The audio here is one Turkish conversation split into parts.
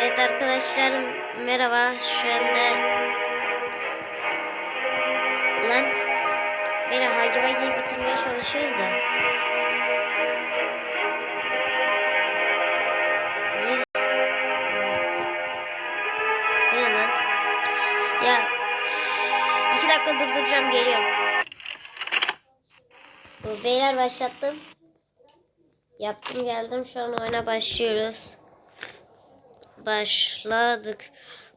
Evet arkadaşlar merhaba şu anda lan beni Hagi Vagi'yi bitirmeye çalışıyoruz da Ne? Bu ne? Ya iki dakika durduracağım geliyorum. Beyler başlattım. Yaptım geldim şu an oyuna başlıyoruz. Başladık.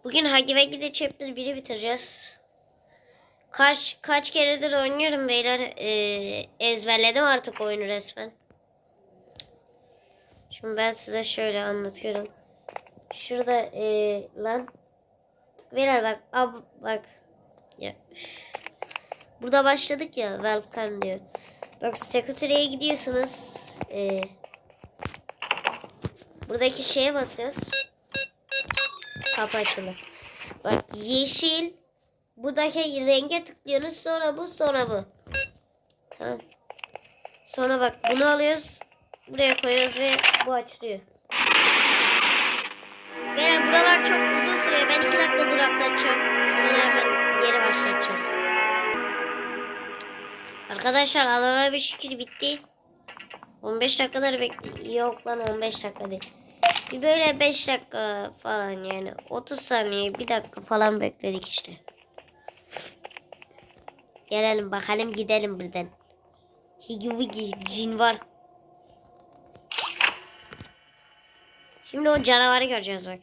Bugün Hagi Vagi'de chapter 1'i bitireceğiz. Kaç kaç keredir oynuyorum beyler. Ee, ezberledim artık oyunu resmen. Şimdi ben size şöyle anlatıyorum. Şurada ee, lan Beyler bak ab bak ya. Burada başladık ya welcome diyor. Bak secretary'e gidiyorsunuz. Ee, buradaki şeye basıyoruz. Kapı açılır. Bak yeşil. Buradaki renge tıklıyorsunuz. Sonra bu sonra bu. Tamam. Sonra bak bunu alıyoruz. Buraya koyuyoruz ve bu açılıyor. Beyler buralar çok uzun sürüyor. Ben iki dakika duraklatacağım. Sonra hemen geri başlatacağız. Arkadaşlar Allah'a bir şükür bitti. 15 dakikaları bek yok lan 15 dakika değil. Böyle 5 dakika falan yani 30 saniye 1 dakika falan bekledik işte. Gelelim bakalım gidelim buradan. Higi wigi cin var. Şimdi o canavarı göreceğiz bak.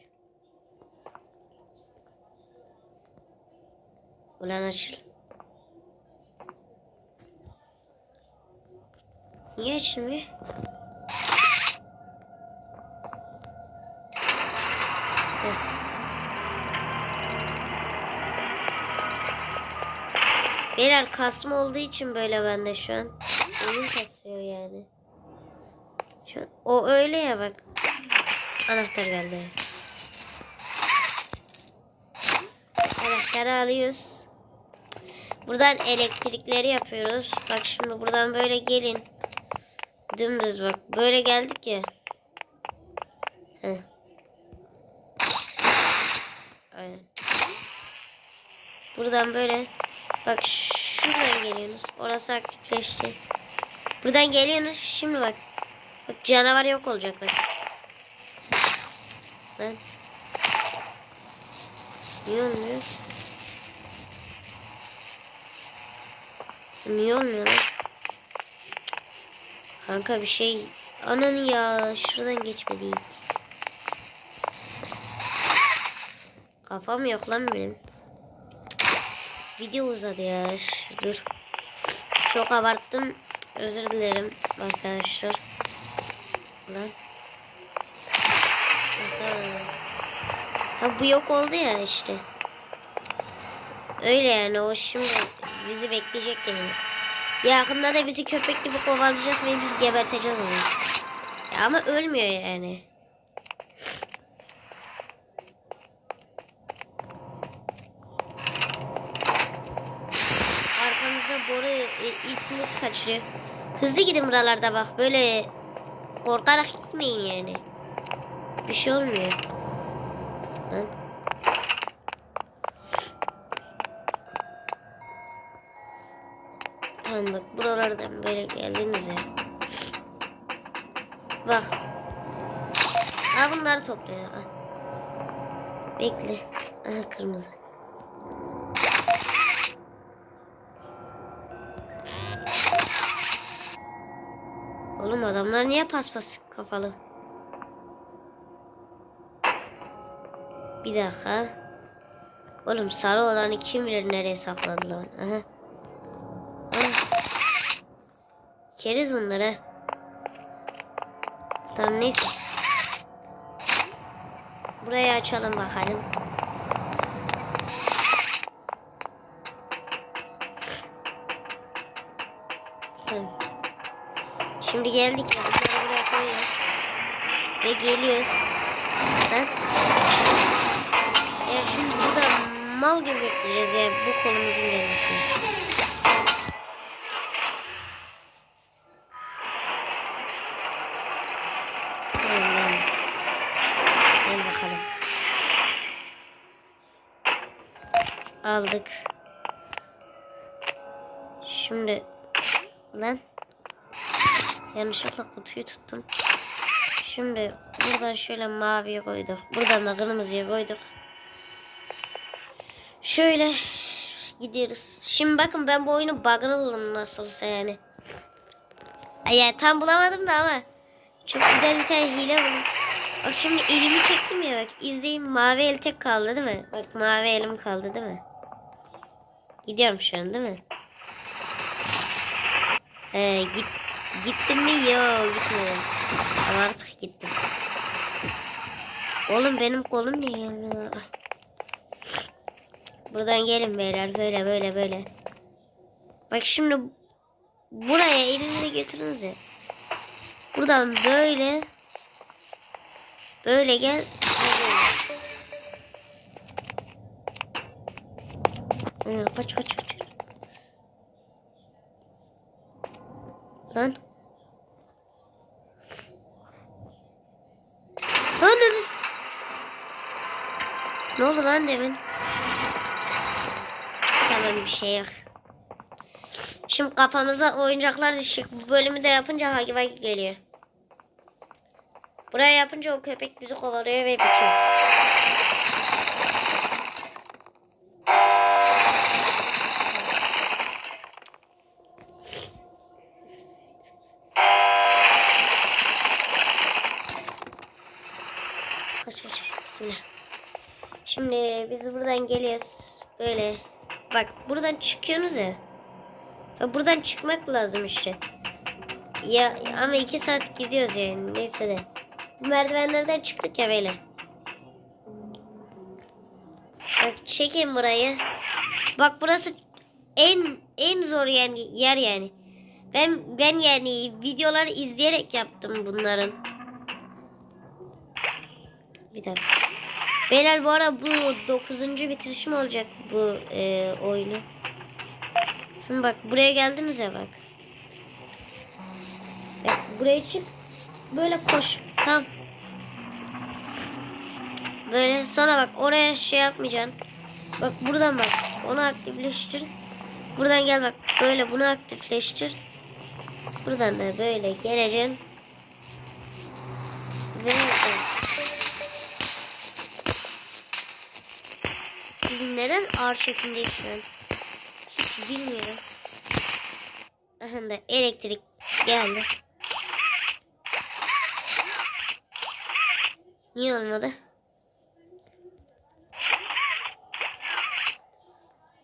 Ulan açıl. Niye açılmıyor? Heh. Beyler kasma olduğu için böyle bende şu an. Oyun kasıyor yani. Şu an- o öyle ya bak. Anahtar geldi. Anahtarı alıyoruz. Buradan elektrikleri yapıyoruz. Bak şimdi buradan böyle gelin. Dümdüz bak. Böyle geldik ya. Heh. Aynen. Buradan böyle. Bak şuradan geliyorsunuz. Orası aktifleşti. Buradan geliyorsunuz. Şimdi bak. Bak canavar yok olacak bak. Lan. Niye olmuyor? Niye olmuyor lan? Kanka bir şey... Ananı ya şuradan geçmedik. Kafam yok lan benim. Video uzadı ya. Dur. Çok abarttım. Özür dilerim arkadaşlar. Lan. Ha bu yok oldu ya işte. Öyle yani o şimdi bizi bekleyecek yani. Yakında da bizi köpek gibi kovalayacak ve biz geberteceğiz onu. Ya ama ölmüyor yani. Boru e, ismimiz kaçırıyor. Hızlı gidin buralarda bak böyle korkarak gitmeyin yani. Bir şey olmuyor. Lan. Tamam bak buralardan böyle geldiniz ya. Bak. Ha bunları topluyor. Bekle. Aha kırmızı. Oğlum adamlar niye paspas kafalı? Bir dakika. Oğlum sarı olanı kim bilir nereye sakladı lan? Aha. Aha. Keriz bunları. Tamam neyse. Burayı açalım bakalım. Tamam. Şimdi geldik ya. Bunları buraya koyuyoruz. Ve geliyoruz. Ben... Evet şimdi burada mal gibi bekleyeceğiz ya yani bu kolumuzun gelmesini. aldık. Şimdi lan yanlışlıkla kutuyu tuttum. Şimdi buradan şöyle maviye koyduk. Buradan da kırmızıya koyduk. Şöyle gidiyoruz. Şimdi bakın ben bu oyunun bug'ını buldum nasılsa yani. Yani tam bulamadım da ama çok güzel bir tane hile buldum. Bak şimdi elimi çektim ya bak izleyin mavi el tek kaldı değil mi? Bak mavi elim kaldı değil mi? Gidiyorum şu an değil mi? Ee, git, gittim mi? Yok gitmedim. Ama artık gittim. Oğlum benim kolum niye gelmiyor? Buradan gelin beyler böyle böyle böyle. Bak şimdi buraya elinizi götürünüz ya. Buradan böyle böyle gel. Kaç kaç kaç. Lan. Ananız. Ne oldu lan demin? Tamam bir şey yok. Şimdi kafamıza oyuncaklar düşecek. Bu bölümü de yapınca Hagi Vagi geliyor. Buraya yapınca o köpek bizi kovalıyor ve bitiyor. Kaç kaç. Bismillah. Biz buradan geliyoruz. Böyle. Bak buradan çıkıyorsunuz ya. Ya buradan çıkmak lazım işte. Ya ama iki saat gidiyoruz yani. Neyse de. Merdivenlerden çıktık ya beyler. Bak çekin burayı. Bak burası en en zor yani yer yani. Ben ben yani videoları izleyerek yaptım bunların. Bir dakika. Beyler bu ara bu 9. bitirişim olacak bu e, oyunu. Şimdi bak buraya geldiniz ya bak. Bak buraya çık. Böyle koş. Tamam. Böyle sonra bak oraya şey yapmayacaksın. Bak buradan bak. Onu aktifleştir. Buradan gel bak. Böyle bunu aktifleştir. Buradan da böyle geleceksin. Ve neden şekildeyiz şu an? Hiç bilmiyorum. Aha da elektrik geldi. Niye olmadı?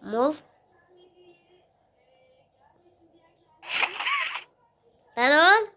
Mol. Lan ol.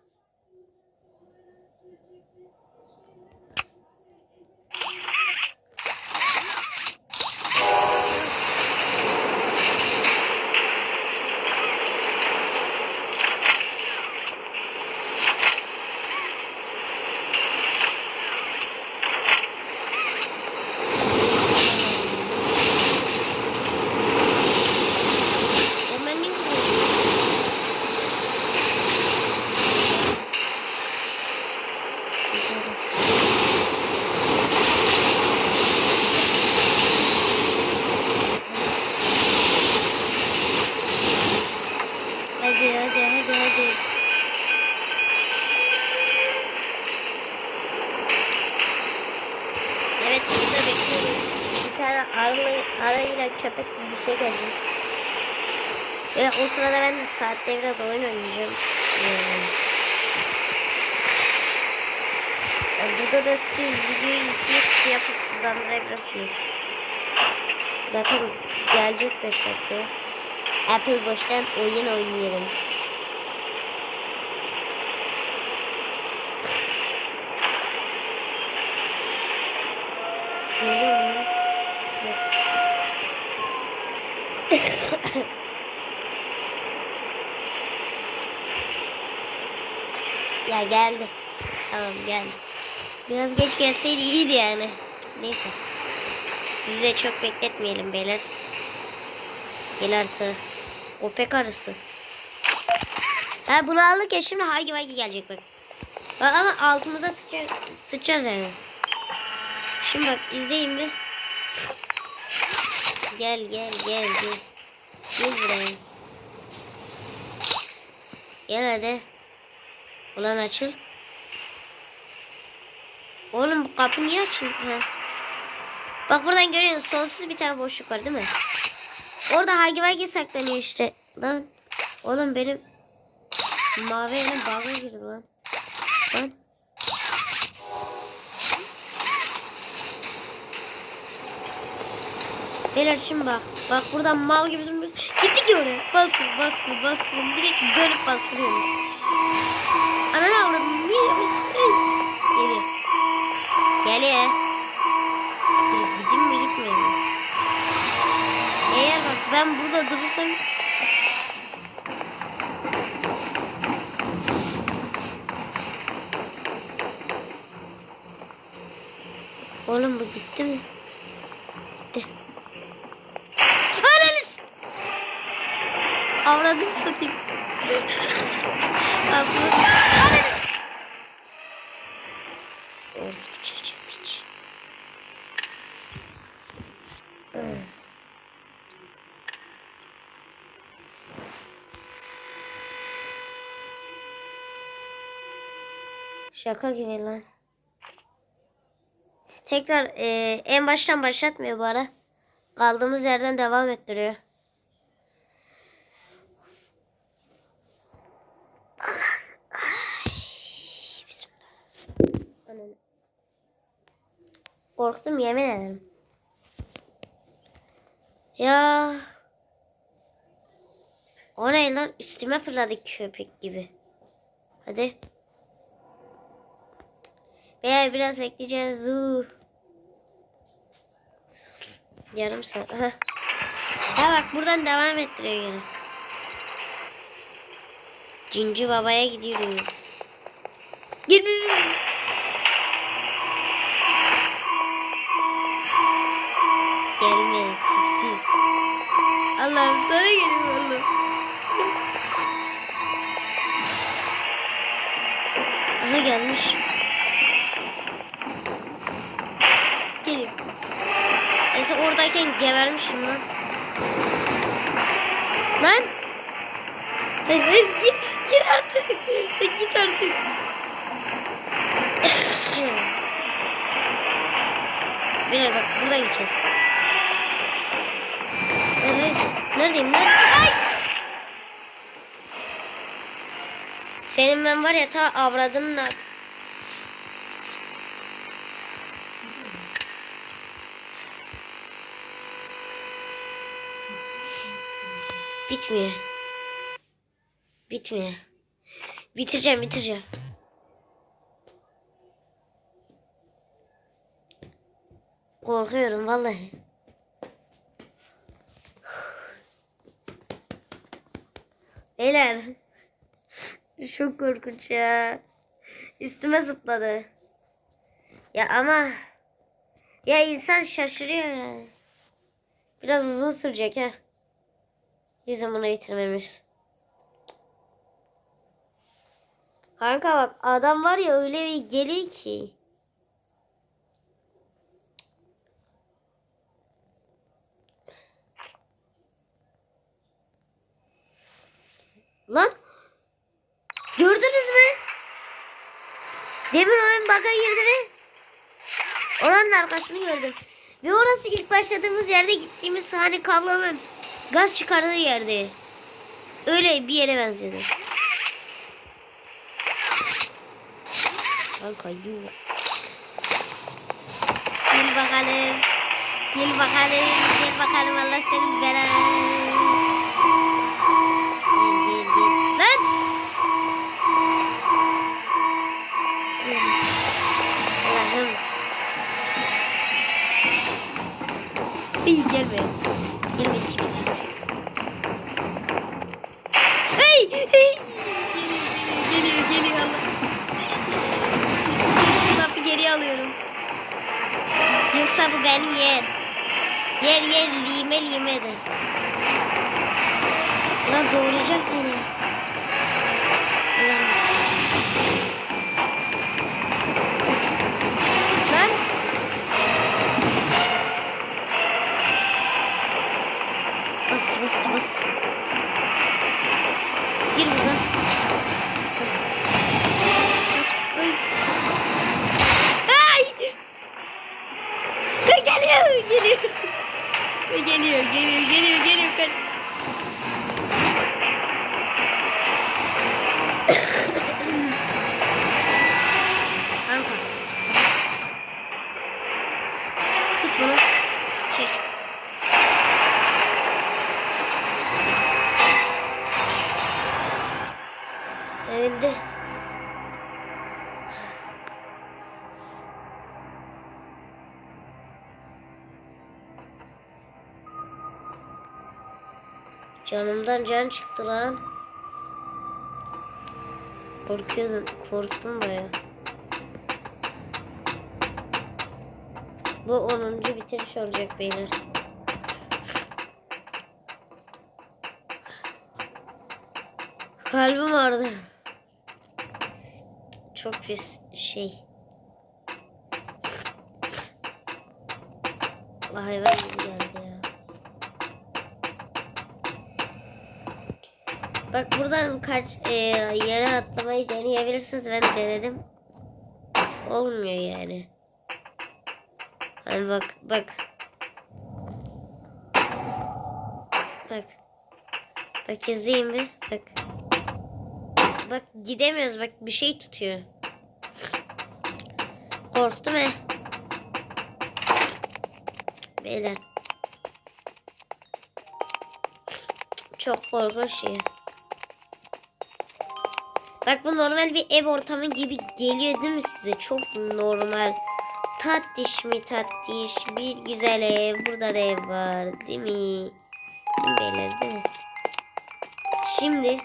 O ben niye vuruyorum? Hadi hadi hadi hadi. Evet burada bekliyoruz. Bir tane arı, köpek gibi bir şey geldi. Ve o sırada ben saatte biraz oyun oynayacağım. Ee, Burada da siz videoyu iki kişi yapıp hızlandırabilirsiniz. Zaten gelecek 5 dakika. Apple boştan oyun oynayalım. Geliyor mu? Yok. Ya geldi. Tamam geldi. Biraz geç gelseydi iyiydi yani. Neyse. Sizi de çok bekletmeyelim beyler. Gel artık. Opek arısı. Ha bunu aldık ya şimdi Haygi Vaygi gelecek bak. Ama altımıza sıça sıçacağız yani. Şimdi bak izleyin bir. Gel gel gel gel. Gel buraya. Gel hadi. Ulan açıl. Oğlum bu kapı niye açıldı? Bak buradan görüyorsun sonsuz bir tane boşluk var değil mi? Orada Hagi Vagi saklanıyor işte. Lan. Oğlum benim mavi elim baga girdi lan. Lan. Beyler şimdi bak. Bak buradan mal gibi durmuyoruz. Gittik ya oraya. Bastır bastır bastır. Direkt dönüp bastırıyoruz. Ananı avradım. Niye? Geliyor. Geliyor. Gideyim mi gitmeyeyim mi? Eğer bak ben burada durursam Oğlum bu gitti mi? Gitti. Ananı s- Avradını satayım. Şaka gibi lan. Tekrar e, en baştan başlatmıyor bu ara. Kaldığımız yerden devam ettiriyor. Korktum yemin ederim. Ya. O ne lan? Üstüme fırladı köpek gibi. Hadi. Veya biraz bekleyeceğiz. Zuh. Yarım saat. Aha. Ha bak buradan devam ettiriyor yine. Cinci babaya gidiyoruz. Gir. Allah'ım sana geliyor oğlum. Aha gelmiş. Geliyor. Neyse oradayken gebermişim lan. Lan. Hayır, git, git artık. git artık. Beyler bak buradan gideceğiz. Evet. Neredeyim lan? Ay! Senin ben var ya ta avradınla. Bitmiyor. Bitmiyor. Bitireceğim bitireceğim. Korkuyorum vallahi. Beyler. Çok korkunç ya. Üstüme zıpladı. Ya ama ya insan şaşırıyor ya. Biraz uzun sürecek ha. Bizim bunu bitirmemiz. Kanka bak adam var ya öyle bir geliyor ki. Lan gördünüz mü? Demin oyun baka girdi ve oranın arkasını gördüm. Ve orası ilk başladığımız yerde gittiğimiz hani kablonun gaz çıkardığı yerde. Öyle bir yere benziyordu. Lan kayıyor. Gel bakalım. Gel bakalım. Gel bakalım Allah senin belanı. Yoksa bu beni yer. Yer yer lime lime de. Lan doğuracak beni. Lan. Lan. Geliyor get geliyor get Kaç. Canımdan can çıktı lan. Korkuyordum. Korktum baya. Bu 10. bitiriş olacak beyler. Kalbim ağrıdı. Çok pis şey. Hayvan gibi geldi ya. Bak buradan kaç e, yere atlamayı deneyebilirsiniz. Ben denedim. Olmuyor yani. Hani bak bak. Bak. Bak izleyin bir. Bak. Bak gidemiyoruz bak bir şey tutuyor. Korktum he. Beyler. Çok korkunç şey. Bak bu normal bir ev ortamı gibi geliyor değil mi size? Çok normal. Tatlış mi tatlış bir güzel ev. Burada da ev var? Değil mi beyler değil mi? Şimdi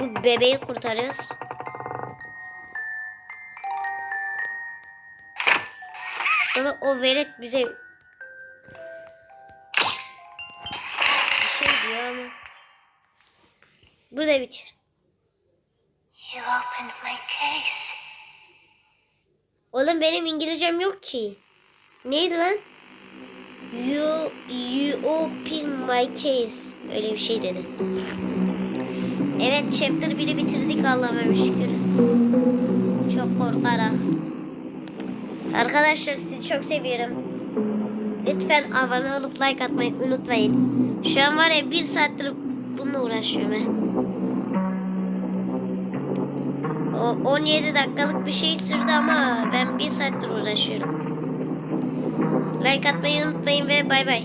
bu bebeği kurtarıyoruz. Sonra o velet bize burada bitir. You opened my case. Oğlum benim İngilizcem yok ki. Neydi lan? You, you open my case. Öyle bir şey dedi. Evet chapter 1'i bitirdik Allah'ıma şükür. Çok korkarak. Arkadaşlar sizi çok seviyorum. Lütfen abone olup like atmayı unutmayın. Şu an var ya bir saattir bununla uğraşıyorum ben. O 17 dakikalık bir şey sürdü ama ben bir saattir uğraşıyorum. Like atmayı unutmayın ve bay bay.